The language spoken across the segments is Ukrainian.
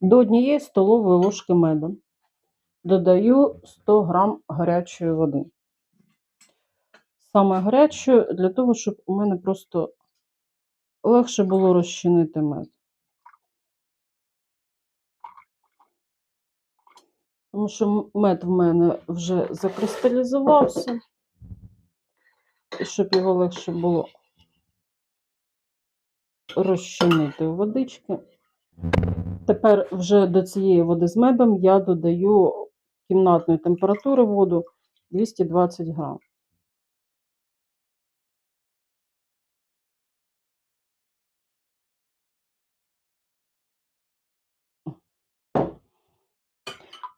До однієї столової ложки меду додаю 100 грам гарячої води. Саме гарячої для того, щоб у мене просто легше було розчинити мед. Тому що мед в мене вже закристалізувався, і щоб його легше було розчинити у водички. Тепер вже до цієї води з медом я додаю кімнатної температури воду 220 грам.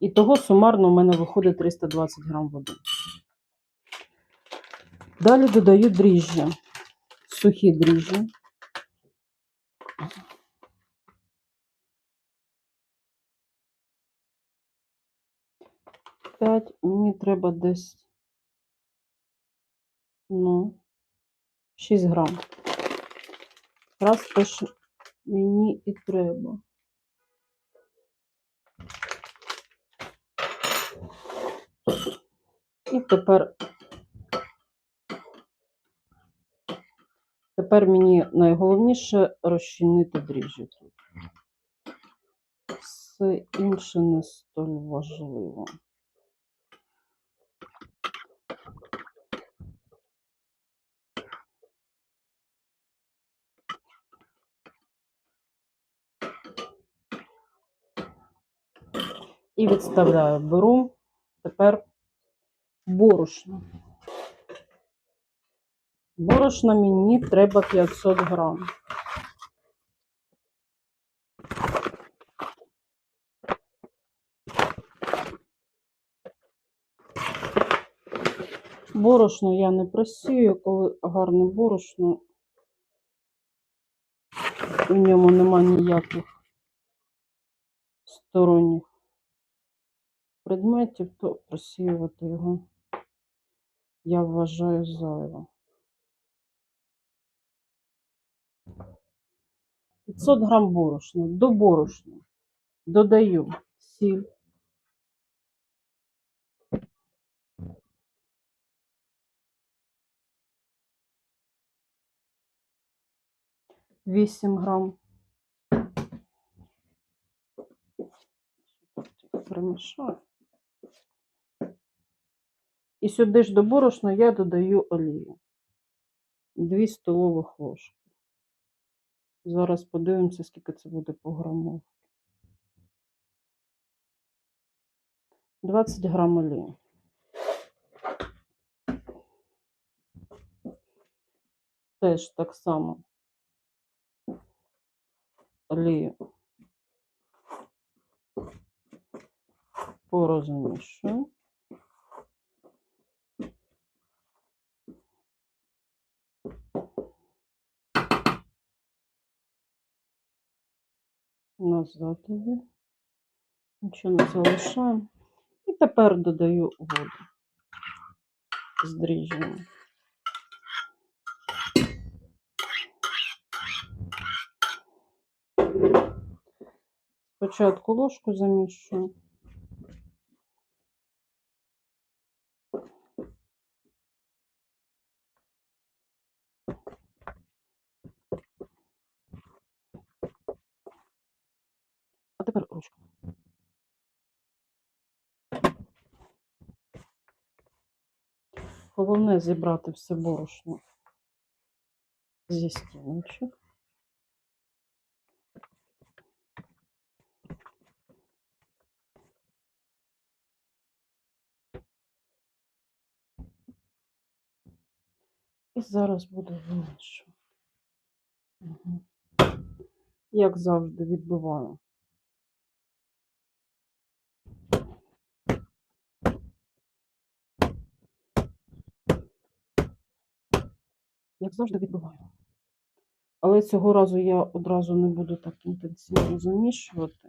І того сумарно у мене виходить 320 грам води. Далі додаю дріжджі, сухі дріжджі. П'ять, мені треба десь ну, 6 грам. Раз те, що мені і треба. І тепер, тепер мені найголовніше розчинити дріжджі тут. Все інше не столь важливо. І відставляю. Беру тепер борошно. Борошна мені треба 500 грам. Борошно я не просію, коли гарне борошно. У ньому нема ніяких сторонніх предметів, то просіювати його я вважаю зайвим. 500 грам борошна. До борошна додаю сіль. Вісім грам. Перемішаю. І сюди ж до борошна я додаю олію. Дві столових ложки. Зараз подивимося, скільки це буде по граму. 20 грам олії. Теж так само олію порозмішую. Назад її, Нічого не залишаємо. І тепер додаю воду з дріжджами. Спочатку ложку замішую. А тепер ручку. Головне зібрати все борошно зі стіночок. І зараз буду вимішувати. Угу. Як завжди відбиваю. Як завжди відбиваю. Але цього разу я одразу не буду так інтенсивно замішувати.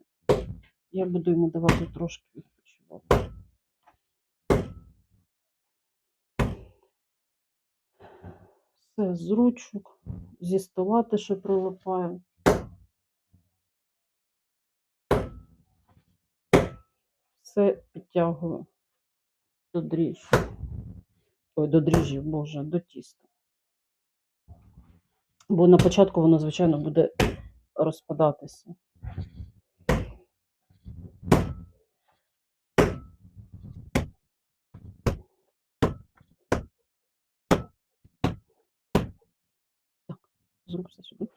Я буду йому давати трошки відпочивати. Все з ручок, зі стола те, що прилипає. все підтягую до дріжджів. Ой, до дріжджів, боже, до тіста. Бо на початку воно, звичайно, буде розпадатися. Так, зроб все сюди.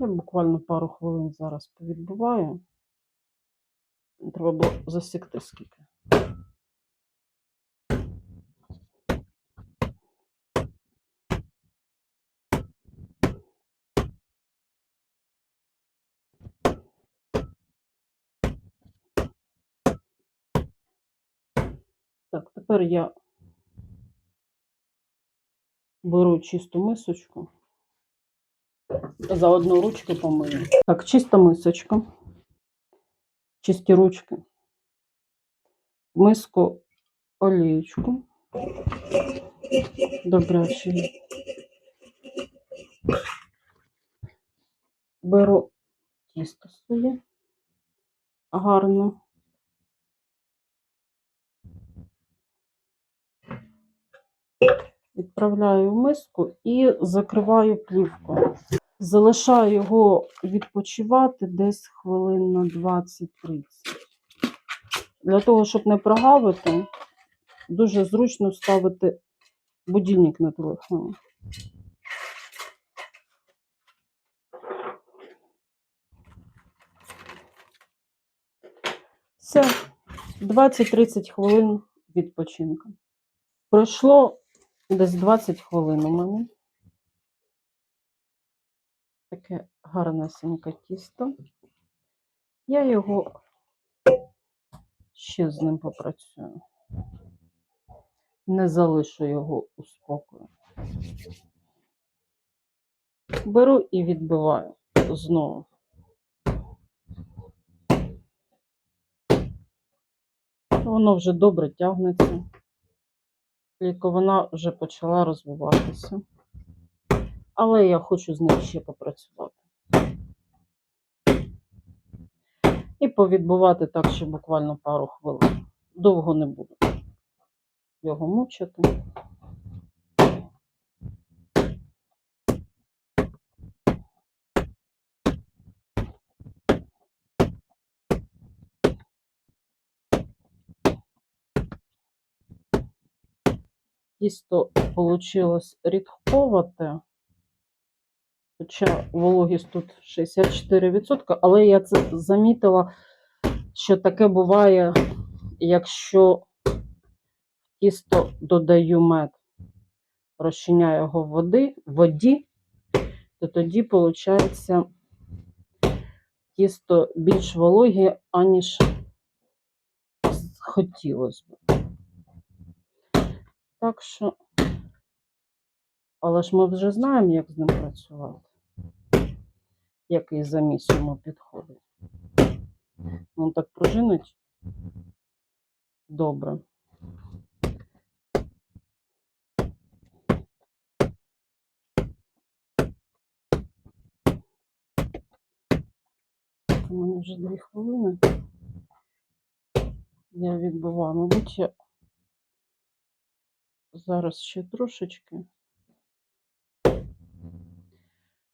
Я буквально пару хвилин зараз повідбиваю. Треба було засікти скільки. Так, тепер я беру чисту мисочку. Заодно ручки помию. Так, чиста мисочка. Чисті ручки. Миску олієчку. Добрячий. Беру тісто своє. Гарно. Відправляю в миску і закриваю плівкою. Залишаю його відпочивати десь хвилин на 20-30. Для того, щоб не прогавити, дуже зручно ставити будильник на телефоні. Все, 20-30 хвилин відпочинку. Пройшло десь 20 хвилин у мене. Таке гарнесеньке тісто. Я його ще з ним попрацюю. Не залишу його у спокою. Беру і відбиваю знову. Воно вже добре тягнеться. Клейковина вже почала розвиватися. Але я хочу з ним ще попрацювати. І повідбувати так ще буквально пару хвилин. Довго не буду його мучити. Тісто вийшло рідковате, хоча вологість тут 64%, але я це замітила, що таке буває, якщо тісто додаю мед, розчиняю його в води, воді, то тоді виходить тісто більш вологе, аніж хотілося б. Так що, але ж ми вже знаємо, як з ним працювати, який заміс йому підходить. Він так пружинить добре. У мене вже дві хвилини. Я відбиваю. Мабуть, я зараз ще трошечки.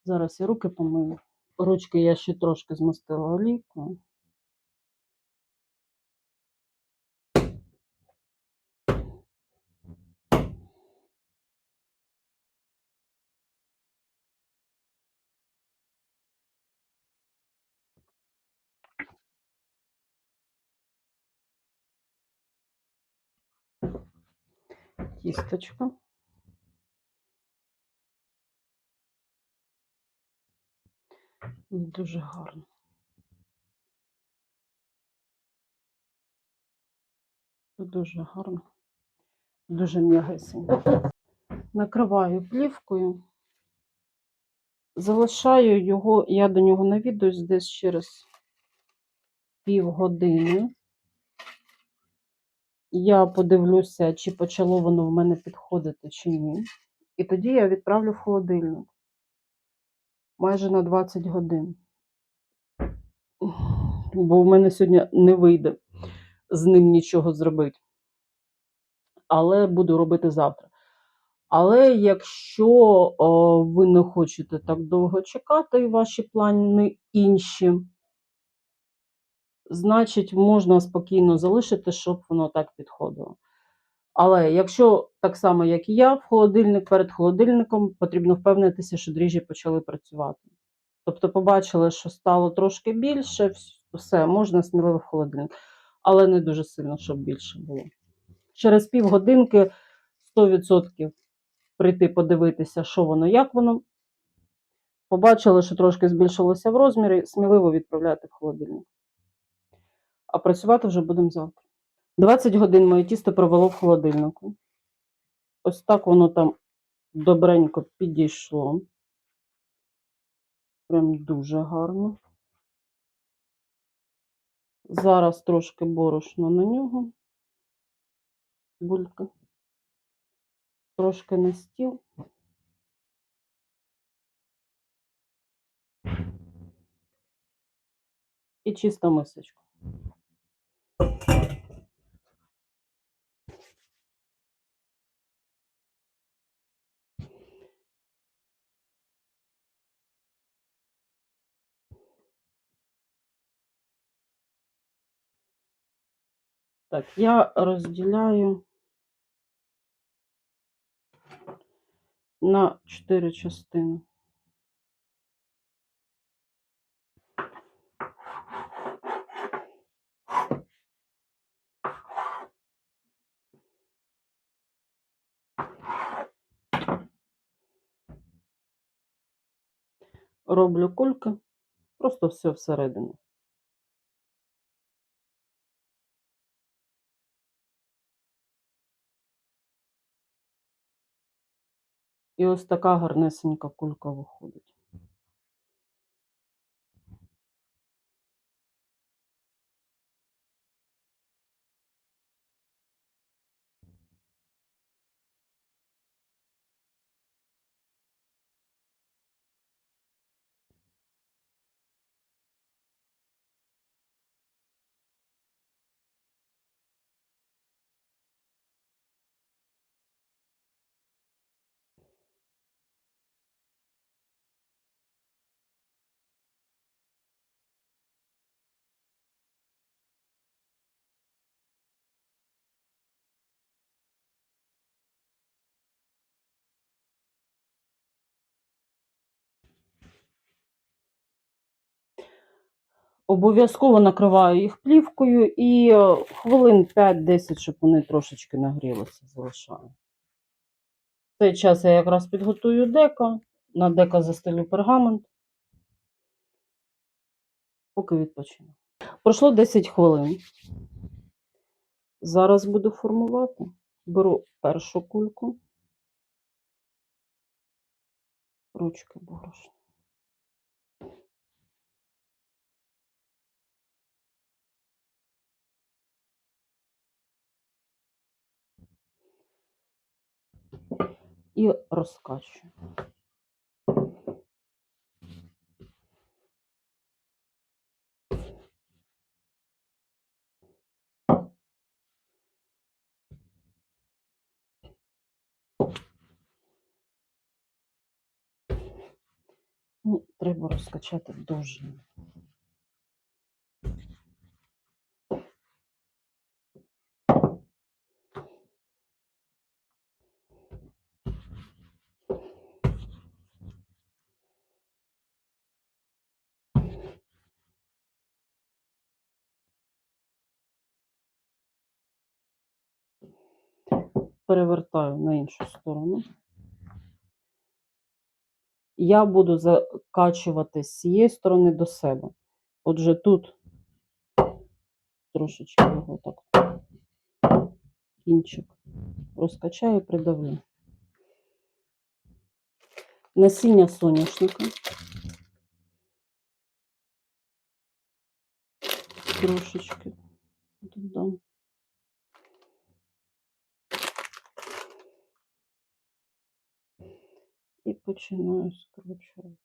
Зараз я руки помию. Ручки я ще трошки змастила олійкою. Тісточка. Дуже гарно. Дуже гарно. Дуже м'ягесенько. Накриваю плівкою. Залишаю його, я до нього навідуюсь десь через півгодини. Я подивлюся, чи почало воно в мене підходити, чи ні. І тоді я відправлю в холодильник майже на 20 годин. Бо в мене сьогодні не вийде з ним нічого зробити. Але буду робити завтра. Але якщо о, ви не хочете так довго чекати, і ваші плани інші, значить можна спокійно залишити, щоб воно так підходило. Але якщо так само, як і я, в холодильник перед холодильником потрібно впевнитися, що дріжджі почали працювати. Тобто, побачили, що стало трошки більше, все, можна сміливо в холодильник, але не дуже сильно, щоб більше було. Через півгодинки 100% прийти подивитися, що воно, як воно. Побачили, що трошки збільшилося в розмірі, сміливо відправляти в холодильник. А працювати вже будемо завтра. 20 годин моє тісто провело в холодильнику. Ось так воно там добренько підійшло. Прям дуже гарно. Зараз трошки борошна на нього. Булька. Трошки на стіл. І чиста мисочка. Так, я розділяю на 4 частини. Роблю кульки, просто все всередину. І ось така гарнесенька кулька виходить. Обов'язково накриваю їх плівкою і е, хвилин 5-10, щоб вони трошечки нагрілися, залишаю. В цей час я якраз підготую дека, на дека застелю пергамент, поки відпочину. Пройшло 10 хвилин. Зараз буду формувати. Беру першу кульку, ручки борошна. І розкачую. Ну, треба розкачати дуже. Перевертаю на іншу сторону. Я буду закачувати з цієї сторони до себе. Отже, тут трошечки його так кінчик розкачаю і придавлю. Насіння соняшника. Трошечки додам. І починаю скручувати.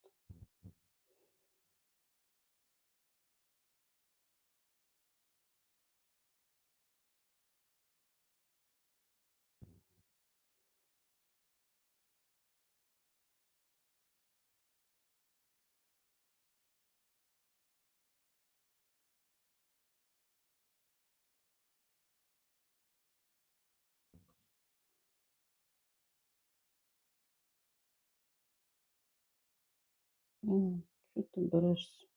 М, Що ти береш?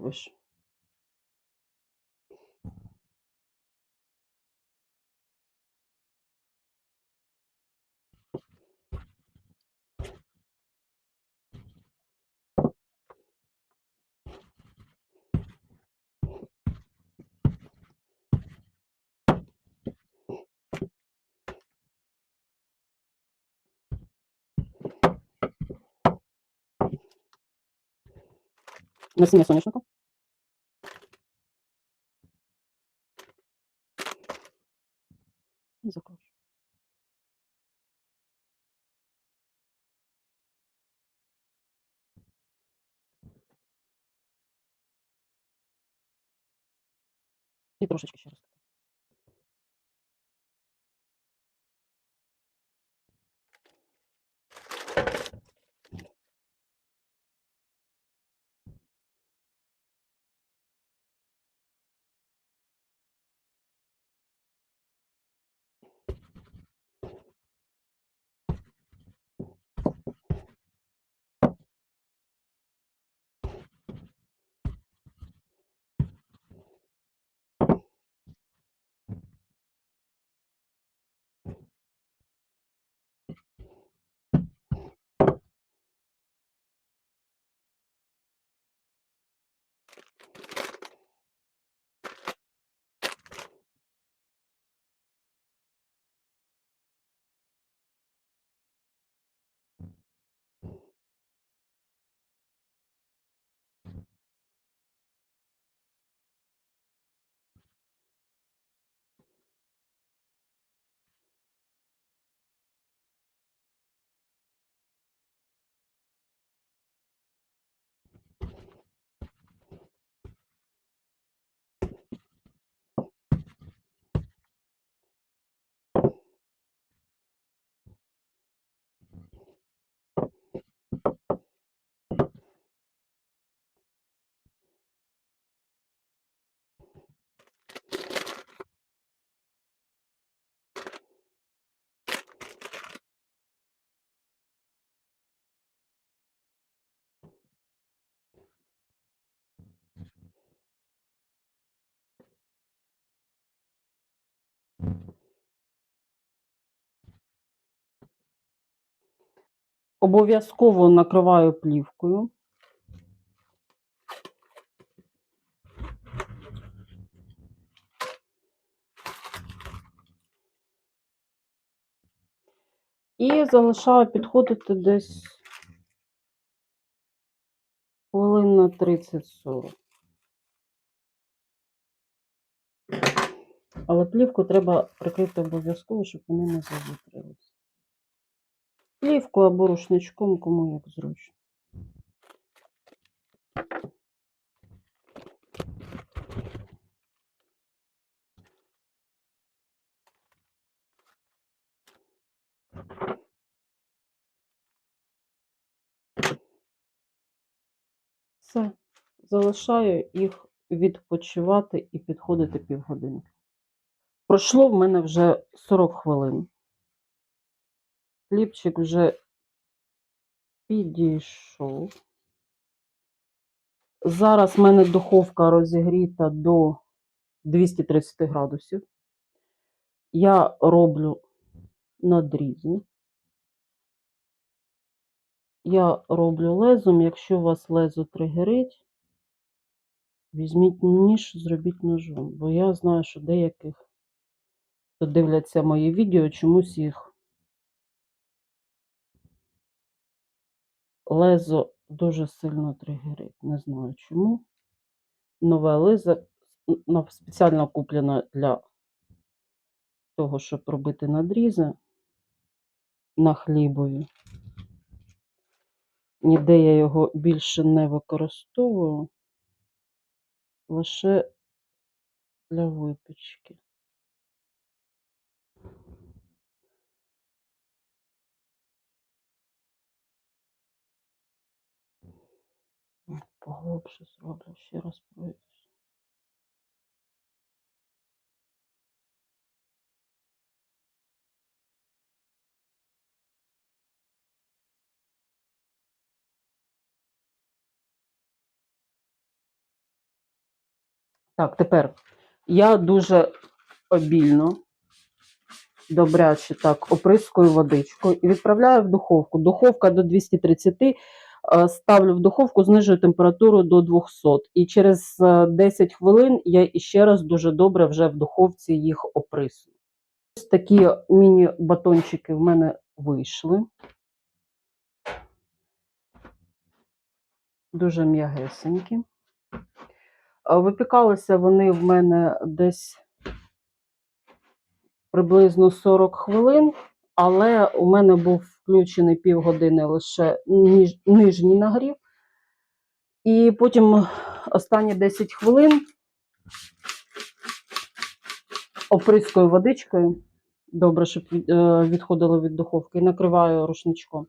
Вийшов? Насіння соняшника. І закручу. І трошечки ще раз. Обов'язково накриваю плівкою. І залишаю підходити десь хвилин на 30-40. Але плівку треба прикрити обов'язково, щоб вони не завітрилися. Плівку або рушничком, кому як зручно. Все. Залишаю їх відпочивати і підходити півгодинки. Пройшло в мене вже 40 хвилин. Хлібчик вже підійшов. Зараз в мене духовка розігріта до 230 градусів. Я роблю надрізи. Я роблю лезом. Якщо у вас лезо тригерить, візьміть ніж, зробіть ножом. Бо я знаю, що деяких, хто дивляться мої відео, чомусь їх Лезо дуже сильно тригерить. Не знаю чому. Нове лезо спеціально куплене для того, щоб робити надрізи на хлібові. Ніде я його більше не використовую, лише для випічки. Поглибше зроблю, ще раз пройдусь. Так, тепер я дуже обільно, добряче так оприскую водичкою і відправляю в духовку. Духовка до 230, е, ставлю в духовку, знижую температуру до 200. І через е, 10 хвилин я іще раз дуже добре вже в духовці їх оприсую. Ось такі міні-батончики в мене вийшли. Дуже м'ягесенькі. Випікалися вони в мене десь приблизно 40 хвилин, але у мене був включений півгодини лише ніж, нижній нагрів. І потім останні 10 хвилин оприскую водичкою, добре, щоб е, відходило від духовки, і накриваю рушничком.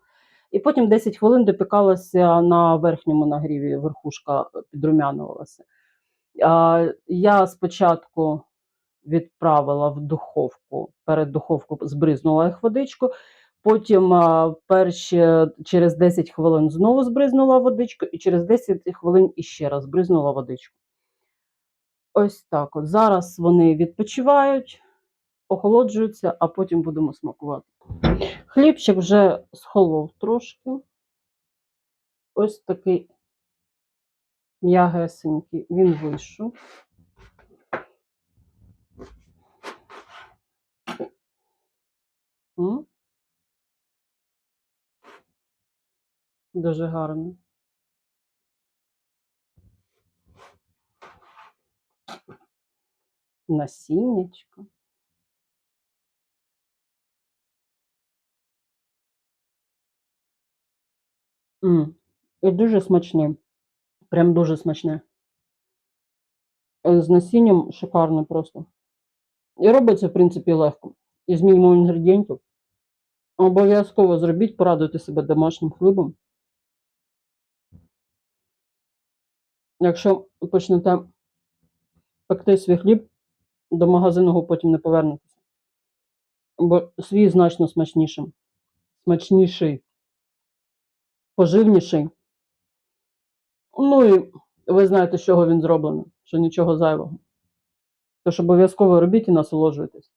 І потім 10 хвилин допікалося на верхньому нагріві, верхушка підрумянувалася. Я спочатку відправила в духовку, перед духовку збризнула їх водичку, потім перші через 10 хвилин знову збризнула водичку, і через 10 хвилин іще раз збризнула водичку. Ось так от. Зараз вони відпочивають, охолоджуються, а потім будемо смакувати. Хлібчик вже схолов трошки. Ось такий м'ягесенький, він вийшов. Дуже гарно. Насіннячко. М. І дуже смачне. Прям дуже смачне. З насінням шикарно просто. І робиться, в принципі, легко. Із мінімум інгредієнтів. Обов'язково зробіть, порадуйте себе домашнім хлібом. Якщо почнете пекти свій хліб, до магазинного потім не повернетеся. Бо свій значно смачніший. Смачніший, поживніший. Ну і ви знаєте, з чого він зроблений, що нічого зайвого. Тож обов'язково робіть і насолоджуйтесь.